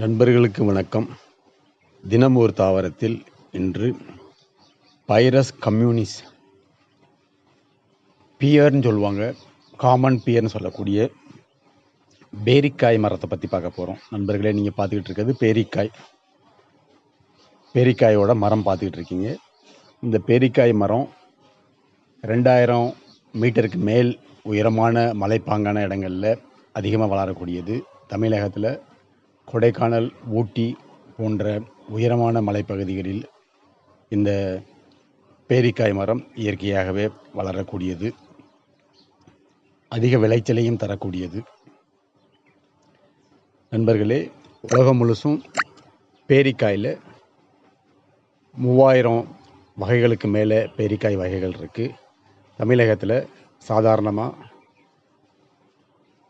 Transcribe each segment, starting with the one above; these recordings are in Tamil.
நண்பர்களுக்கு வணக்கம். தினம் ஒரு தாவரத்தில் இன்று பைரஸ் கம்யூனிஸ் பியர்னு சொல்லுவாங்க. காமன் பியர்னு சொல்லக்கூடிய பேரிக்காய் மரத்தை பற்றி பார்க்க போகிறோம் நண்பர்களே நீங்கள் பார்த்துக்கிட்டு இருக்கிறது பேரிக்காய். பேரிக்காயோட மரம் பார்த்துக்கிட்டு இருக்கீங்க. இந்த பேரிக்காய் மரம் ரெண்டாயிரம் மீட்டருக்கு மேல் உயரமான மலைப்பாங்கான இடங்களில் அதிகமாக வளரக்கூடியது. தமிழகத்தில் கொடைக்கானல் ஊட்டி போன்ற உயரமான மலைப்பகுதிகளில் இந்த பேரிக்காய் மரம் இயற்கையாகவே வளரக்கூடியது. அதிக விளைச்சலையும் தரக்கூடியது. நண்பர்களே உலகம் முழுசும் பேரிக்காயில் மூவாயிரம் வகைகளுக்கு மேலே பேரிக்காய் வகைகள் இருக்குது தமிழகத்தில் சாதாரணமாக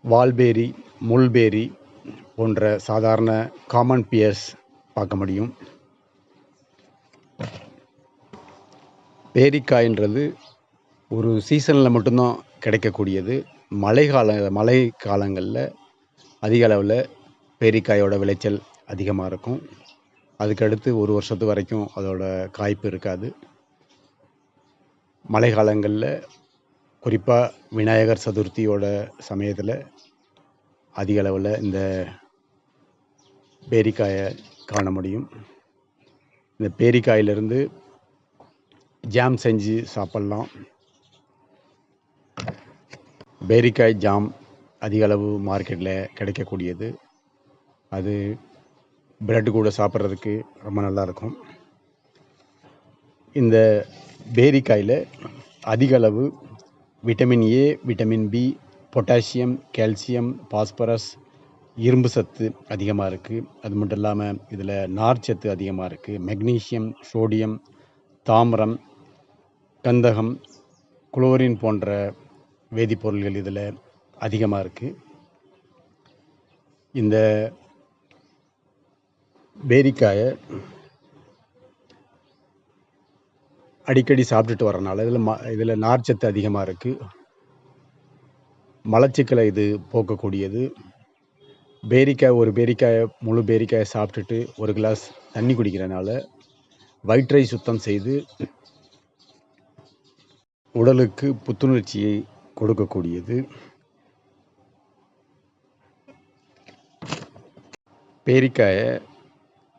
வால்பேரி முள்பேரி போன்ற சாதாரண காமன் பியர்ஸ் பார்க்க முடியும். பேரிக்காய்ன்றது ஒரு சீசனில் மட்டும்தான் கிடைக்கக்கூடியது. மழை கால மழை காலங்களில் அதிக அளவில் பேரிக்காயோட விளைச்சல் அதிகமாக இருக்கும். அதுக்கடுத்து ஒரு வருஷத்து வரைக்கும் அதோட காய்ப்பு இருக்காது. மழை காலங்களில் குறிப்பாக விநாயகர் சதுர்த்தியோட சமயத்தில் அதிக அளவில் இந்த பேரிக்காயை காண முடியும். இந்த பேரிக்காயிலிருந்து ஜாம் செஞ்சு சாப்பிட்லாம். பேரிக்காய் ஜாம் அதிக அளவு மார்க்கெட்டில் கிடைக்கக்கூடியது. அது பிரெட் கூட சாப்பிட்றதுக்கு ரொம்ப நல்லாயிருக்கும் இந்த பேரிக்காயில் அதிக அளவு vitamin A vitamin B potassium calcium phosphorus இரும்பு சத்து அதிகமாக இருக்குது அது மட்டும் இல்லாமல் இதில் நார் சத்து அதிகமாக இருக்குது மெக்னீசியம் சோடியம் தாமிரம் கந்தகம் குளோரின் போன்ற வேதிப்பொருள்கள் இதில் அதிகமாக இருக்குது இந்த பேரிக்காயை அடிக்கடி சாப்பிட்டுட்டு வரனால இதில் ம இதில் நார்ச்சத்து அதிகமாக இருக்குது மலச்சிக்கலை இது போக்கக்கூடியது. பேரிக்காய் ஒரு பேரிக்காயை முழு பேரிக்காயை சாப்பிட்டுட்டு ஒரு கிளாஸ் தண்ணி குடிக்கிறனால வயிற்றை சுத்தம் செய்து உடலுக்கு புத்துணர்ச்சியை கொடுக்கக்கூடியது. பேரிக்காயை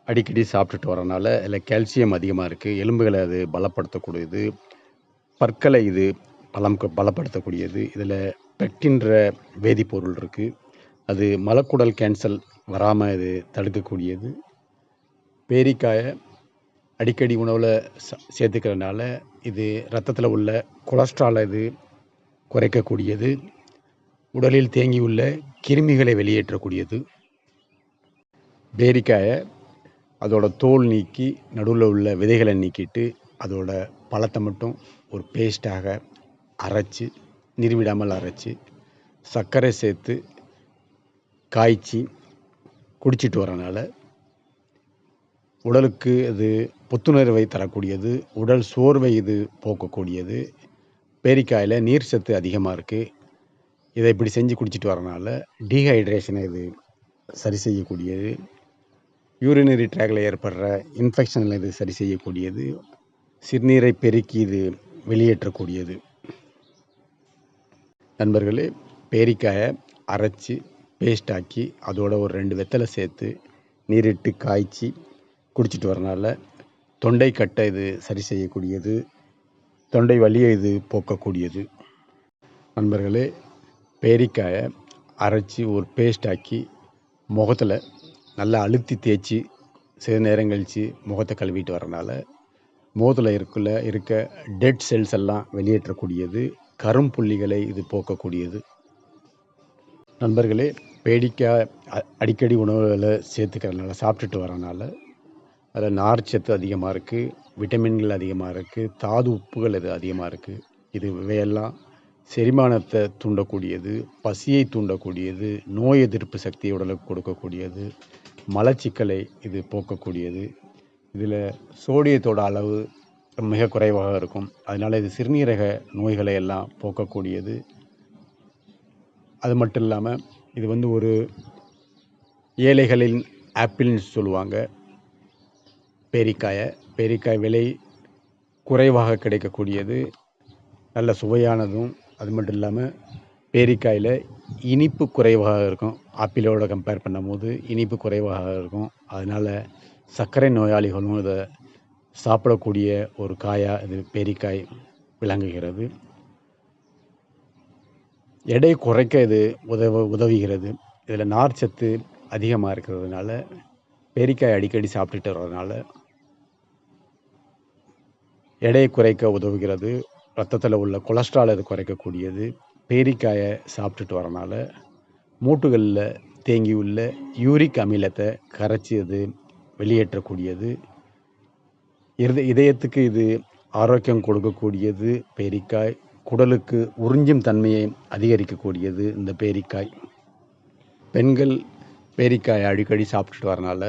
அடிக்கடி சாப்பிட்டுட்டு வரனால இதில் கால்சியம் அதிகமாக இருக்குது எலும்புகளை அது பலப்படுத்தக்கூடியது. பற்களை இது பலம் பலப்படுத்தக்கூடியது. இதில் பெக்டின்ற வேதிப்பொருள் இருக்குது அது மலக்குடல் கேன்சல் வராமல் இது தடுக்கக்கூடியது. பேரிக்காயை அடிக்கடி உணவில் ச இது ரத்தத்தில் உள்ள கொலஸ்ட்ராலை இது குறைக்கக்கூடியது. உடலில் தேங்கியுள்ள கிருமிகளை வெளியேற்றக்கூடியது. பேரிக்காயை அதோட தோல் நீக்கி நடுவில் உள்ள விதைகளை நீக்கிட்டு அதோட பழத்தை மட்டும் ஒரு பேஸ்ட்டாக அரைச்சி நிறுவிடாமல் அரைச்சி சர்க்கரை சேர்த்து காய்ச்சி குடிச்சிட்டு வரனால உடலுக்கு அது புத்துணர்வை தரக்கூடியது உடல் சோர்வை இது போக்கக்கூடியது. பேரிக்காயில் நீர் சத்து அதிகமாக இருக்குது இதை இப்படி செஞ்சு குடிச்சிட்டு வரனால டீஹைட்ரேஷனை இது சரி செய்யக்கூடியது. யூரினரி ட்ராக்ல ஏற்படுற இன்ஃபெக்ஷனில் இது சரி செய்யக்கூடியது. சிறுநீரை பெருக்கி இது வெளியேற்றக்கூடியது. நண்பர்களே பேரிக்காயை அரைச்சி பேஸ்ட் ஆக்கி அதோட ஒரு ரெண்டு வெத்தலை சேர்த்து நீரிட்டு காய்ச்சி குடிச்சிட்டு வரனால தொண்டை கட்டை இது சரி செய்யக்கூடியது. தொண்டை வலியை இது போக்கக்கூடியது. நண்பர்களே பேரிக்காயை அரைச்சி ஒரு பேஸ்ட் ஆக்கி முகத்தில் நல்லா அழுத்தி தேய்ச்சி சில நேரம் கழித்து முகத்தை கழுவிட்டு வரனால முகத்தில் இருக்குள்ள இருக்க டெட் செல்ஸ் எல்லாம் வெளியேற்றக்கூடியது. கரும்புள்ளிகளை இது போக்கக்கூடியது. நண்பர்களே பேடிக்காய் அடிக்கடி உணவுகளை சேர்த்துக்கிறதுனால சாப்பிட்டுட்டு வரனால அதில் நார்ச்சத்து அதிகமாக இருக்குது விட்டமின்கள் அதிகமாக இருக்குது தாது உப்புகள் இது அதிகமாக இருக்குது இது இவையெல்லாம் செரிமானத்தை தூண்டக்கூடியது பசியை தூண்டக்கூடியது நோய் எதிர்ப்பு சக்தியை உடலுக்கு கொடுக்கக்கூடியது மலச்சிக்கலை இது போக்கக்கூடியது. இதில் சோடியத்தோட அளவு மிக குறைவாக இருக்கும். அதனால் இது சிறுநீரக நோய்களை எல்லாம் போக்கக்கூடியது. அது மட்டும் இல்லாமல் இது வந்து ஒரு ஏழைகளின் ஆப்பிள்னு சொல்லுவாங்க. பேரிக்காயை. பேரிக்காய் விலை குறைவாக கிடைக்கக்கூடியது. நல்ல சுவையானதும் அது மட்டும் இல்லாமல் பேரிக்காயில் இனிப்பு குறைவாக இருக்கும். ஆப்பிளோட கம்பேர் பண்ணும்போது இனிப்பு குறைவாக இருக்கும். அதனால் சர்க்கரை நோயாளிகளும் இதை சாப்பிடக்கூடிய ஒரு காயாக இது பேரிக்காய் விளங்குகிறது. எடை குறைக்க இது உதவ உதவுகிறது. இதில் நார்ச்சத்து அதிகமாக இருக்கிறதுனால பேரிக்காய் அடிக்கடி சாப்பிட்டுட்டு வர்றதுனால எடையை குறைக்க உதவுகிறது. ரத்தத்தில் உள்ள கொலஸ்ட்ரால் அது குறைக்கக்கூடியது. பேரிக்காயை சாப்பிட்டுட்டு வரனால மூட்டுகளில் தேங்கியுள்ள யூரிக் அமிலத்தை கரைச்சி அது வெளியேற்றக்கூடியது. இருத இதயத்துக்கு இது ஆரோக்கியம் கொடுக்கக்கூடியது பேரிக்காய் குடலுக்கு உறிஞ்சும் தன்மையை அதிகரிக்கக்கூடியது இந்த பேரிக்காய். பெண்கள் பேரிக்காயை அடிக்கடி சாப்பிட்டுட்டு வரனால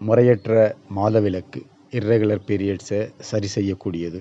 முறையற்ற மாதவிலக்கு இர்ரெகுலர் பீரியட்ஸை சரி செய்யக்கூடியது.